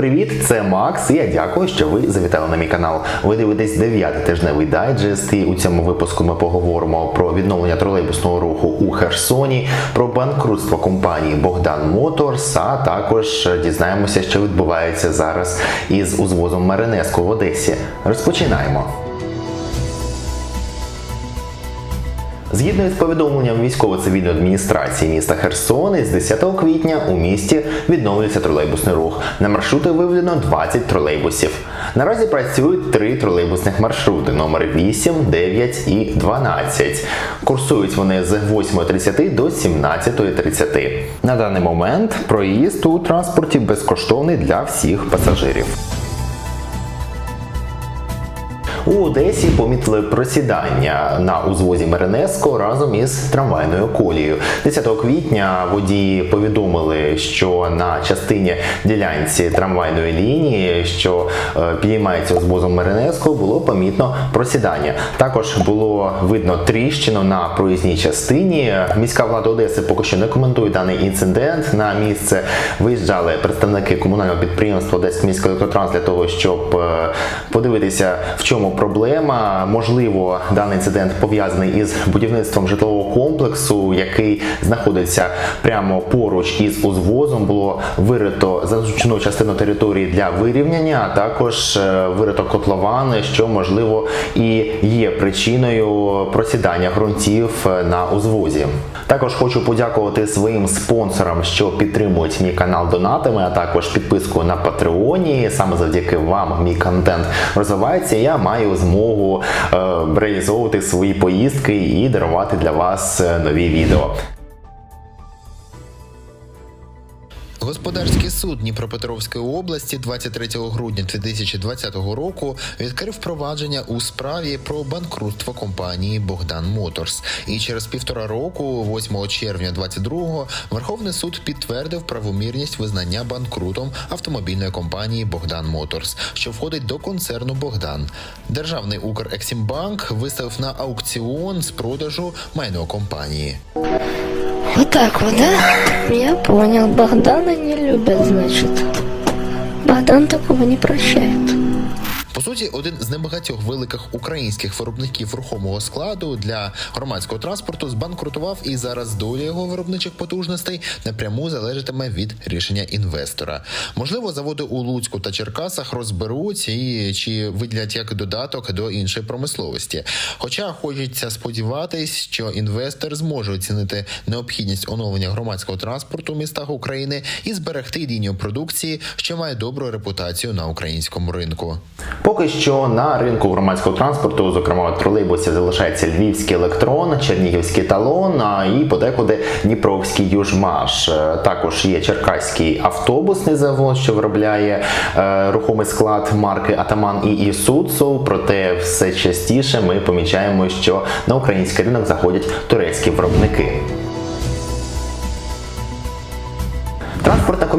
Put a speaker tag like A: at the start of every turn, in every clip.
A: Привіт, це Макс. Я дякую, що ви завітали на мій канал. Ви дивитесь 9 тижневий дайджест. І у цьому випуску ми поговоримо про відновлення тролейбусного руху у Херсоні, про банкрутство компанії Богдан Моторс. А також дізнаємося, що відбувається зараз із узвозом Маринеску в Одесі. Розпочинаємо. Згідно із повідомленням військово-цивільної адміністрації міста Херсон, із 10 квітня у місті відновлюється тролейбусний рух. На маршрути виведено 20 тролейбусів. Наразі працюють три тролейбусних маршрути: номер 8, 9 і 12. Курсують вони з 8.30 до 17.30. На даний момент проїзд у транспорті безкоштовний для всіх пасажирів. У Одесі помітили просідання на узвозі Меренеско разом із трамвайною колією. 10 квітня водії повідомили, що на частині ділянці трамвайної лінії, що е, підіймається узвозом Меренеско, було помітно просідання. Також було видно тріщину на проїзній частині. Міська влада Одеси поки що не коментує даний інцидент. На місце виїжджали представники комунального підприємства Одеський міський електротранс для того, щоб е, подивитися, в чому проблема. Можливо, даний інцидент пов'язаний із будівництвом житлового комплексу, який знаходиться прямо поруч із узвозом. Було вирито значну частину території для вирівняння, а також е, вирито котловани, що можливо і є причиною просідання ґрунтів е, на узвозі. Також хочу подякувати своїм спонсорам, що підтримують мій канал донатами, а також підпискою на Патреоні. Саме завдяки вам мій контент розвивається. Я маю змогу е, реалізовувати свої поїздки і дарувати для вас е, нові відео.
B: Господарський суд Дніпропетровської області 23 грудня 2020 року відкрив провадження у справі про банкрутство компанії Богдан Моторс. І через півтора року, 8 червня 22-го, Верховний суд підтвердив правомірність визнання банкрутом автомобільної компанії Богдан Моторс, що входить до концерну Богдан. Державний Укрексімбанк виставив на аукціон з продажу майно компанії.
C: Вот так вот, да? Я понял. Богдана не любят, значит. Богдан такого не прощает.
B: По суті, один з небагатьох великих українських виробників рухомого складу для громадського транспорту збанкрутував і зараз доля його виробничих потужностей напряму залежатиме від рішення інвестора. Можливо, заводи у Луцьку та Черкасах розберуть і чи виділять як додаток до іншої промисловості. Хоча хочеться сподіватись, що інвестор зможе оцінити необхідність оновлення громадського транспорту в містах України і зберегти лінію продукції, що має добру репутацію на українському ринку.
A: Поки що на ринку громадського транспорту, зокрема тролейбусів, залишається львівський електрон, чернігівський талон а і подекуди Дніпровський южмаш. Е, Також є черкаський автобусний завод, що виробляє е, рухомий склад марки Атаман і Ісуцу. Проте все частіше ми помічаємо, що на український ринок заходять турецькі виробники.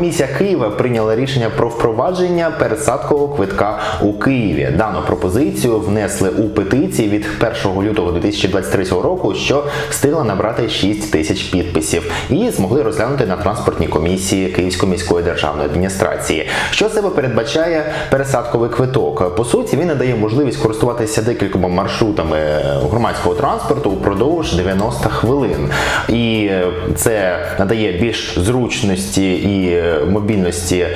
A: Комісія Києва прийняла рішення про впровадження пересадкового квитка у Києві. Дану пропозицію внесли у петиції від 1 лютого 2023 року, що встигла набрати 6 тисяч підписів, і змогли розглянути на транспортній комісії Київської міської державної адміністрації. Що себе передбачає пересадковий квиток? По суті, він надає можливість користуватися декількома маршрутами громадського транспорту упродовж 90 хвилин, і це надає більш зручності і мобільності е,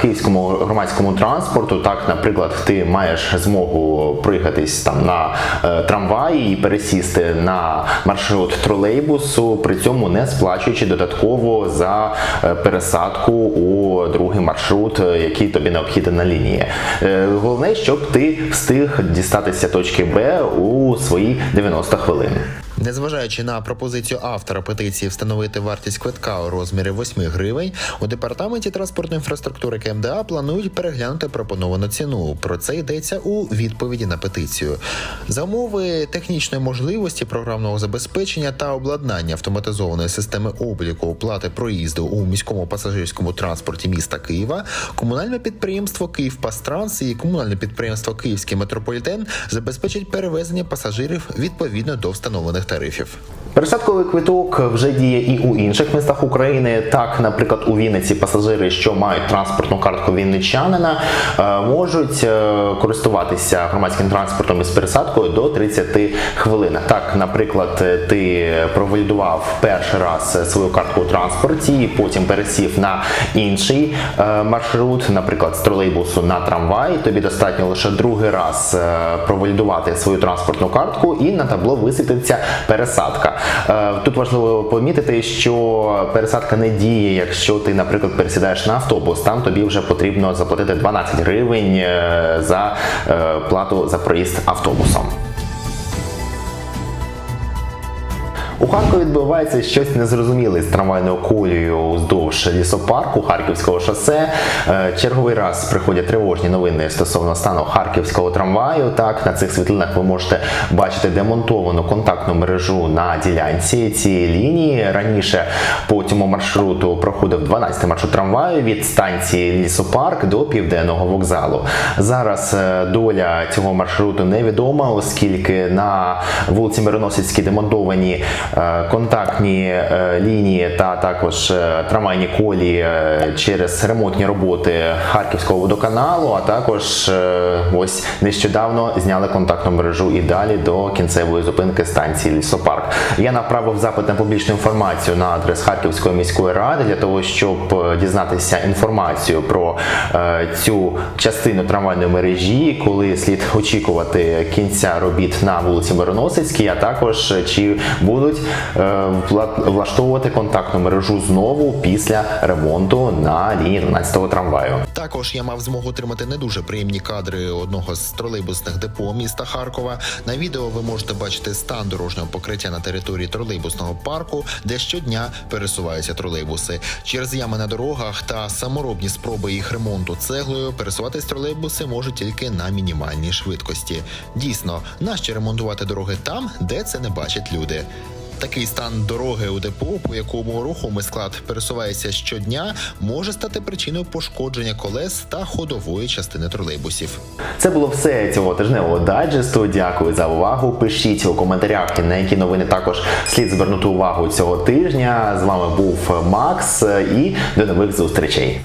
A: київському громадському транспорту. Так, наприклад, ти маєш змогу проїхатись там на е, трамваї і пересісти на маршрут тролейбусу, при цьому не сплачуючи додатково за е, пересадку у другий маршрут, який тобі необхідний на лінії. Головне, щоб ти встиг дістатися точки Б у свої 90 хвилин.
B: Незважаючи на пропозицію автора петиції встановити вартість квитка у розмірі 8 гривень, у департаменті транспортної інфраструктури КМДА планують переглянути пропоновану ціну. Про це йдеться у відповіді на петицію. За умови технічної можливості програмного забезпечення та обладнання автоматизованої системи обліку оплати проїзду у міському пасажирському транспорті міста Києва, комунальне підприємство «Київпастранс» і комунальне підприємство Київський метрополітен забезпечать перевезення пасажирів відповідно до встановлених тарифів.
A: Пересадковий квиток вже діє і у інших містах України. Так, наприклад, у Вінниці пасажири, що мають транспортну картку вінничанина, е, можуть е, користуватися громадським транспортом із пересадкою до 30 хвилин. Так, наприклад, е, ти провалідував перший раз свою картку у транспорті, потім пересів на інший маршрут, наприклад, з тролейбусу на трамвай. Тобі достатньо лише другий раз провалідувати свою транспортну картку, і на табло висвітиться пересадка. Е, Тут важливо помітити, що пересадка не діє, якщо ти, наприклад, пересідаєш на автобус. Там тобі вже потрібно заплатити 12 гривень е, за е, плату за проїзд автобусом. У Харкові відбувається щось незрозуміле з трамвайною колією уздовж лісопарку Харківського шосе. Е, Черговий раз приходять тривожні новини стосовно стану харківського трамваю. Так, на цих світлинах ви можете бачити демонтовану контактну мережу на ділянці цієї лінії. Раніше по цьому маршруту проходив 12 маршрут трамваю від станції Лісопарк до південного вокзалу. Зараз е, доля цього маршруту невідома, оскільки на вулиці Мироносицькій демонтовані контактні е, лінії та також е, трамвайні колії е, через ремонтні роботи Харківського водоканалу, а також е, ось нещодавно зняли контактну мережу і далі до кінцевої зупинки станції Лісопарк. Я направив запит на публічну інформацію на адрес Харківської міської ради для того, щоб е, дізнатися інформацію про е, цю частину трамвайної мережі, коли слід очікувати кінця робіт на вулиці Мироносицькій, а також е, чи будуть е, влаштовувати контактну мережу знову після ремонту на лінії 12-го трамваю.
B: Також я мав змогу отримати не дуже приємні кадри одного з тролейбусних депо міста Харкова. На відео ви можете бачити стан дорожнього покриття на території тролейбусного парку, де щодня пересуваються тролейбуси. Через ями на дорогах та саморобні спроби їх ремонту цеглою пересуватись тролейбуси можуть тільки на мінімальній швидкості. Дійсно, нащо ремонтувати дороги там, де це не бачать люди. Такий стан дороги у депо, по якому рухомий склад пересувається щодня, може стати причиною пошкодження колес та ходової частини тролейбусів.
A: Це було все цього тижневого дайджесту. Дякую за увагу. Пишіть у коментарях, на які новини також слід звернути увагу цього тижня. З вами був Макс і до нових зустрічей.